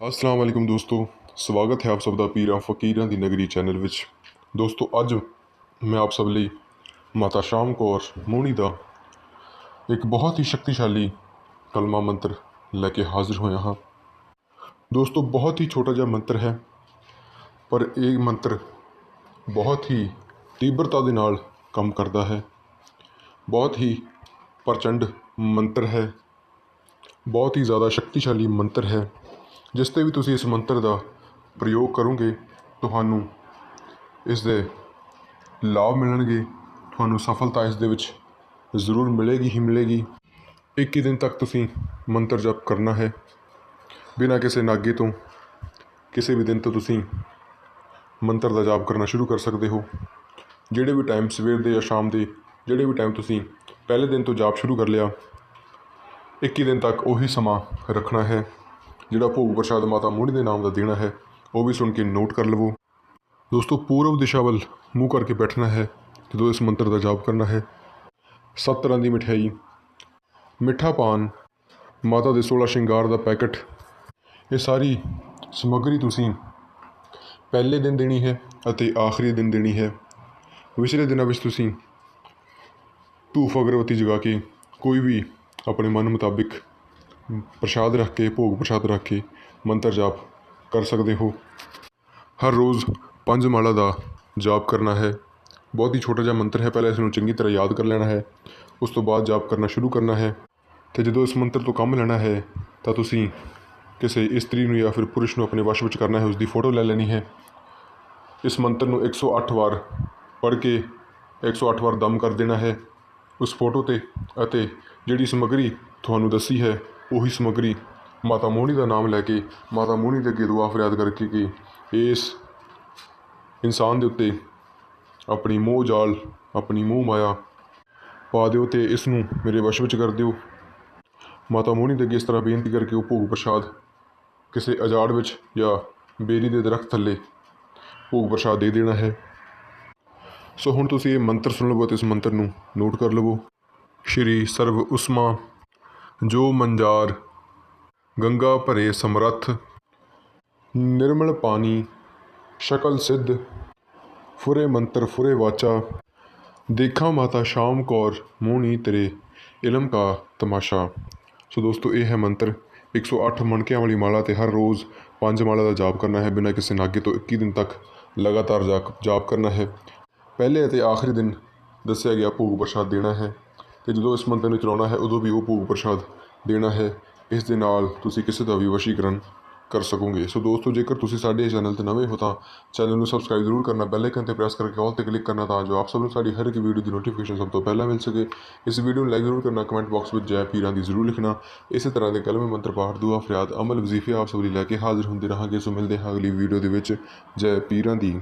ਅਸਲਾਮ ਵਾਲੇਕੁਮ ਦੋਸਤੋ, ਸਵਾਗਤ ਹੈ ਆਪ ਸਭ ਦਾ ਪੀਰਾਂ ਫਕੀਰਾਂ ਦੀ ਨਗਰੀ ਚੈਨਲ ਵਿੱਚ। ਦੋਸਤੋ, ਅੱਜ ਮੈਂ ਆਪ ਸਭ ਲਈ ਮਾਤਾ ਸ਼ਾਮ ਕੌਰ ਮੋਹਣੀ ਦਾ ਇੱਕ ਬਹੁਤ ਹੀ ਸ਼ਕਤੀਸ਼ਾਲੀ ਕਲਮਾ ਮੰਤਰ ਲੈ ਕੇ ਹਾਜ਼ਰ ਹੋਇਆ ਹਾਂ। ਦੋਸਤੋ, ਬਹੁਤ ਹੀ ਛੋਟਾ ਜਿਹਾ ਮੰਤਰ ਹੈ, ਪਰ ਇਹ ਮੰਤਰ ਬਹੁਤ ਹੀ ਤੀਬਰਤਾ ਦੇ ਨਾਲ ਕੰਮ ਕਰਦਾ ਹੈ। ਬਹੁਤ ਹੀ ਪ੍ਰਚੰਡ ਮੰਤਰ ਹੈ, ਬਹੁਤ ਹੀ ਜ਼ਿਆਦਾ ਸ਼ਕਤੀਸ਼ਾਲੀ ਮੰਤਰ ਹੈ। ਜਿਸ ਤੇ ਵੀ ਤੁਸੀਂ ਇਸ ਮੰਤਰ ਦਾ ਪ੍ਰਯੋਗ ਕਰੋਗੇ, ਤੁਹਾਨੂੰ ਇਸ ਦੇ ਲਾਭ ਮਿਲਣਗੇ, ਤੁਹਾਨੂੰ ਸਫਲਤਾ ਇਸ ਦੇ ਵਿੱਚ ਜ਼ਰੂਰ ਮਿਲੇਗੀ ਹੀ ਮਿਲੇਗੀ। 21 ਦਿਨ ਤੱਕ ਤੁਸੀਂ ਮੰਤਰ ਜਪ ਕਰਨਾ ਹੈ। ਬਿਨਾਂ ਕਿਸੇ ਨਾਗੇ ਤੋਂ, ਕਿਸੇ ਵੀ ਦਿਨ ਤੋਂ ਤੁਸੀਂ ਮੰਤਰ ਦਾ ਜਾਪ ਕਰਨਾ ਸ਼ੁਰੂ ਕਰ ਸਕਦੇ ਹੋ। ਜਿਹੜੇ ਵੀ ਟਾਈਮ ਸਵੇਰ ਦੇ ਜਾਂ ਸ਼ਾਮ ਦੇ, ਜਿਹੜੇ ਵੀ ਟਾਈਮ ਤੁਸੀਂ ਪਹਿਲੇ ਦਿਨ ਤੋਂ ਜਾਪ ਸ਼ੁਰੂ ਕਰ ਲਿਆ 21 ਦਿਨ ਤੱਕ ਉਹੀ ਸਮਾਂ ਰੱਖਣਾ ਹੈ। ਜਿਹੜਾ ਭੋਗ ਪ੍ਰਸ਼ਾਦ ਮਾਤਾ ਮੋਹਣੀ ਦੇ ਨਾਮ ਦਾ ਦੇਣਾ ਹੈ, ਉਹ ਵੀ ਸੁਣ ਕੇ ਨੋਟ ਕਰ ਲਵੋ। ਦੋਸਤੋ, ਪੂਰਬ ਦਿਸ਼ਾ ਵੱਲ ਮੂੰਹ ਕਰਕੇ ਬੈਠਣਾ ਹੈ ਜਦੋਂ ਇਸ ਮੰਤਰ ਦਾ ਜਾਪ ਕਰਨਾ ਹੈ, ਸੱਤ ਤਰ੍ਹਾਂ ਦੀ ਮਠਿਆਈ ਮਿੱਠਾ ਪਾਨ, ਮਾਤਾ ਦੇ 16 ਸ਼ਿੰਗਾਰ ਦਾ ਪੈਕਟ, ਇਹ ਸਾਰੀ ਸਮੱਗਰੀ ਤੁਸੀਂ ਪਹਿਲੇ ਦਿਨ ਦੇਣੀ ਹੈ ਅਤੇ ਆਖਰੀ ਦਿਨ ਦੇਣੀ ਹੈ। ਵਿਚਲੇ ਦਿਨਾਂ ਵਿੱਚ ਤੁਸੀਂ ਧੂਫ ਅਗਰਬੱਤੀ ਜਗਾ ਕੇ ਕੋਈ ਵੀ ਆਪਣੇ ਮਨ ਮੁਤਾਬਿਕ ਪ੍ਰਸ਼ਾਦ ਰੱਖ ਕੇ, ਭੋਗ ਪ੍ਰਸ਼ਾਦ ਰੱਖ ਕੇ ਮੰਤਰ ਜਾਪ ਕਰ ਸਕਦੇ ਹੋ। ਹਰ ਰੋਜ਼ ਪੰਜ ਮਾਲਾ ਦਾ ਜਾਪ ਕਰਨਾ ਹੈ। ਬਹੁਤ ਹੀ ਛੋਟਾ ਜਿਹਾ ਮੰਤਰ ਹੈ, ਪਹਿਲਾਂ ਇਸ ਨੂੰ ਚੰਗੀ ਤਰ੍ਹਾਂ ਯਾਦ ਕਰ ਲੈਣਾ ਹੈ। ਉਸ ਤੋਂ ਬਾਅਦ ਜਾਪ ਕਰਨਾ ਸ਼ੁਰੂ ਕਰਨਾ ਹੈ ਤੇ ਜਦੋਂ ਇਸ ਮੰਤਰ ਤੋਂ ਕੰਮ ਲੈਣਾ ਹੈ, ਤਾਂ ਤੁਸੀਂ ਕਿਸੇ ਇਸਤਰੀ ਨੂੰ ਜਾਂ ਫਿਰ ਪੁਰਸ਼ ਨੂੰ ਆਪਣੇ ਵਸ਼ ਵਿੱਚ ਕਰਨਾ ਹੈ ਉਸ ਦੀ ਫੋਟੋ ਲੈ ਲੈਣੀ ਹੈ। ਇਸ ਮੰਤਰ ਨੂੰ 108 ਵਾਰ ਪੜ੍ਹ ਕੇ 108 ਵਾਰ ਦਮ ਕਰ ਦੇਣਾ ਹੈ। ਉਸ ਫੋਟੋ ਤੇ ਅਤੇ ਜਿਹੜੀ ਸਮੱਗਰੀ ਤੁਹਾਨੂੰ ਦੱਸੀ ਹੈ ਉਹੀ ਸਮੱਗਰੀ ਮਾਤਾ ਮੋਹਣੀ ਦਾ ਨਾਮ ਲੈ ਕੇ ਮਾਤਾ ਮੋਹਣੀ ਦੇ ਅੱਗੇ ਦੁਆ ਫਰਿਆਦ ਕਰਕੇ ਕਿ ਇਸ ਇਨਸਾਨ ਦੇ ਉੱਤੇ ਆਪਣੀ ਮੋਹ ਜਾਲ, ਆਪਣੀ ਮੋਹ ਮਾਇਆ ਪਾ ਦਿਓ ਤੇ ਇਸ ਨੂੰ ਮੇਰੇ ਵਸ਼ ਵਿੱਚ ਕਰ ਦਿਓ। ਮਾਤਾ ਮੋਹਣੀ ਦੇ ਅੱਗੇ ਇਸ ਤਰ੍ਹਾਂ ਬੇਨਤੀ ਕਰਕੇ ਉਹ ਭੋਗ ਪ੍ਰਸ਼ਾਦ ਕਿਸੇ ਅਜਾੜ ਵਿੱਚ ਜਾਂ ਬੇਰੀ ਦੇ ਦਰਖਤ ਥੱਲੇ ਭੋਗ ਪ੍ਰਸ਼ਾਦ ਦੇ ਦੇਣਾ ਹੈ। ਸੋ ਹੁਣ ਤੁਸੀਂ ਇਹ ਮੰਤਰ ਸੁਣ ਲਵੋ ਤੇ ਇਸ ਮੰਤਰ ਨੂੰ ਨੋਟ ਕਰ ਲਵੋ। ਸ਼੍ਰੀ ਸਰਵ ਉਸਮਾ ਜੋ ਮੰਜਾਰ, ਗੰਗਾ ਭਰੇ ਸਮਰੱਥ, ਨਿਰਮਲ ਪਾਣੀ, ਸ਼ਕਲ ਸਿੱਧ, ਫੁਰੇ ਮੰਤਰ ਫੁਰੇ ਵਾਚਾ, ਦੇਖਾਂ ਮਾਤਾ ਸ਼ਾਮ ਕੌਰ ਮੋਹਣੀ ਤੇਰੇ, ਇਲਮ ਕਾ ਤਮਾਸ਼ਾ। ਸੋ ਦੋਸਤੋ, ਇਹ ਹੈ ਮੰਤਰ। 108 ਮਣਕਿਆਂ ਵਾਲੀ ਮਾਲਾ ਤੇ ਹਰ ਰੋਜ਼ ਪੰਜ ਮਾਲਾ ਦਾ ਜਾਪ ਕਰਨਾ ਹੈ ਬਿਨਾਂ ਕਿਸੇ ਨਾਗੇ ਤੋਂ 21 ਦਿਨ ਤੱਕ ਲਗਾਤਾਰ ਜਾਪ ਜਾਪ ਕਰਨਾ ਹੈ। ਪਹਿਲੇ ਅਤੇ ਆਖਰੀ ਦਿਨ ਦੱਸਿਆ ਗਿਆ ਭੋਗ ਪ੍ਰਸ਼ਾਦ ਦੇਣਾ ਹੈ। ਅਤੇ ਜਦੋਂ ਇਸ ਮੰਤਰ ਨੂੰ ਚਲਾਉਣਾ ਹੈ, ਉਦੋਂ ਵੀ ਉਹ ਭੋਗ ਪ੍ਰਸ਼ਾਦ ਦੇਣਾ ਹੈ। ਇਸ ਦੇ ਨਾਲ ਤੁਸੀਂ ਕਿਸੇ ਦਾ ਵੀ ਵਸ਼ੀਕਰਨ ਕਰ ਸਕੋਗੇ। ਸੋ ਦੋਸਤੋ, ਜੇਕਰ ਤੁਸੀਂ ਸਾਡੇ ਚੈਨਲ ਤੇ ਨਵੇਂ ਹੋ ਤਾਂ ਚੈਨਲ ਨੂੰ ਸਬਸਕ੍ਰਾਈਬ ਜ਼ਰੂਰ ਕਰਨਾ, ਬੈਲ ਆਈਕਨ ਤੇ ਪ੍ਰੈਸ ਕਰਕੇ ਆਲ ਤੇ ਕਲਿੱਕ ਕਰਨਾ ਤਾਂ ਜੋ ਆਪ ਸਭ ਨੂੰ ਸਾਡੀ ਹਰ ਇੱਕ ਵੀਡੀਓ ਦੀ ਨੋਟੀਫਿਕੇਸ਼ਨ ਸਭ ਤੋਂ ਪਹਿਲਾਂ ਮਿਲ ਸਕੇ। ਇਸ ਵੀਡੀਓ ਨੂੰ ਲਾਈਕ ਜ਼ਰੂਰ ਕਰਨਾ ਕਮੈਂਟ ਬਾਕਸ ਵਿੱਚ ਜੈ ਪੀਰਾਂ ਦੀ ਜ਼ਰੂਰ ਲਿਖਣਾ। ਇਸੇ ਤਰ੍ਹਾਂ ਦੇ ਕਲਮੇ ਮੰਤਰ, ਪਾਠ, ਦੁਆ, ਫਰਿਆਦ, ਅਮਲ, ਵਜ਼ੀਫੇ ਆਪ ਸਭ ਲਈ ਲੈ ਕੇ ਹਾਜ਼ਰ ਹੁੰਦੇ ਰਹਾਂਗੇ। ਸੋ ਮਿਲਦੇ ਹਾਂ ਅਗਲੀ ਵੀਡੀਓ ਦੇ ਵਿੱਚ ਜੈ ਪੀਰਾਂ ਦੀ।